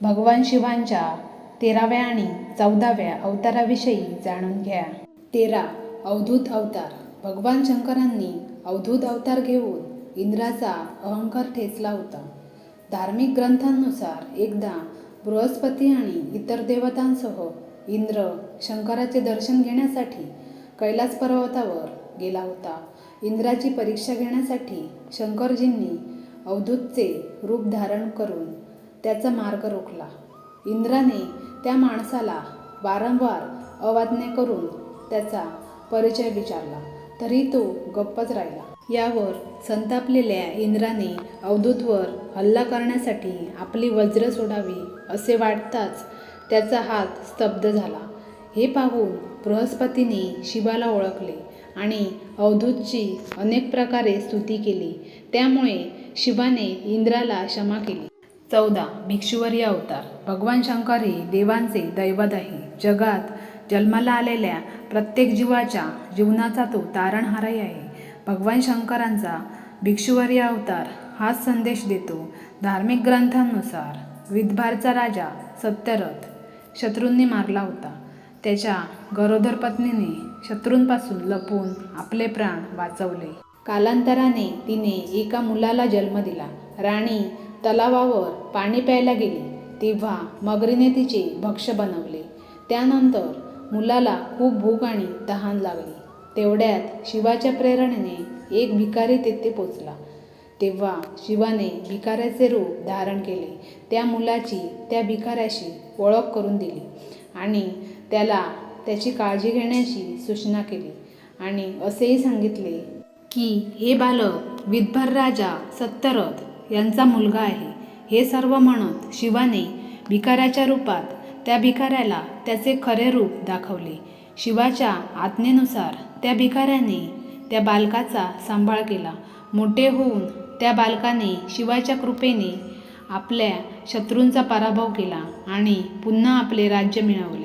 भगवान शिवांच्या तेराव्या आणि चौदाव्या अवताराविषयी जाणून घ्या. तेरा अवधूत अवतार. भगवान शंकरांनी अवधूत अवतार घेऊन इंद्राचा अहंकार ठेचला होता. धार्मिक ग्रंथांनुसार एकदा बृहस्पती आणि इतर देवतांसह इंद्र शंकराचे दर्शन घेण्यासाठी कैलास पर्वतावर गेला होता. इंद्राची परीक्षा घेण्यासाठी शंकरजींनी अवधूतचे रूप धारण करून त्याचा मार्ग रोखला. इंद्राने त्या माणसाला वारंवार अवाज्ञा करून त्याचा परिचय विचारला. तरी तो गप्पच राहिला. यावर संतापलेल्या इंद्राने अवधूतवर हल्ला करण्यासाठी आपली वज्र सोडावी असे वाटताच त्याचा हात स्तब्ध झाला. हे पाहून बृहस्पतीने शिवाला ओळखले आणि अवधूतची अनेक प्रकारे स्तुती केली. त्यामुळे शिवाने इंद्राला क्षमा केली. चौदा भिक्षुवर्य अवतार. भगवान शंकर हे देवांचे दैवत आहे जगात जन्माला आलेल्या प्रत्येक जीवाच्या जीवनाचा तो तारणहाराही आहे. भगवान शंकरांचा भिक्षुवर्य अवतार हाच संदेश देतो धार्मिक ग्रंथांनुसार. विदभारचा राजा सत्यरथ शत्रूंनी मारला होता. त्याच्या गरोदर पत्नीने शत्रूंपासून लपून आपले प्राण वाचवले. कालांतराने तिने एका मुलाला जन्म दिला. राणी तलावावर पाणी प्यायला गेली तेव्हा मगरीने तिचे भक्ष बनवले. त्यानंतर मुलाला खूप भूक आणि तहान लागली. तेवढ्यात शिवाच्या प्रेरणेने एक भिकारी तेथे पोचला. तेव्हा शिवाने भिकाऱ्याचे रूप धारण केले. त्या मुलाची त्या भिकाऱ्याशी ओळख करून दिली आणि त्याला त्याची काळजी घेण्याची सूचना केली आणि असेही सांगितले की हे बालक विदभर राजा सत्यरथ यांचा मुलगा आहे. हे सर्व म्हणत शिवाने भिकाऱ्याच्या रूपात त्या भिकाऱ्याला त्याचे खरे रूप दाखवले. शिवाच्या आज्ञेनुसार त्या भिकाऱ्याने त्या बालकाचा सांभाळ केला. मोठे होऊन त्या बालकाने शिवाच्या कृपेने आपल्या शत्रूंचा पराभव केला आणि पुन्हा आपले राज्य मिळवले.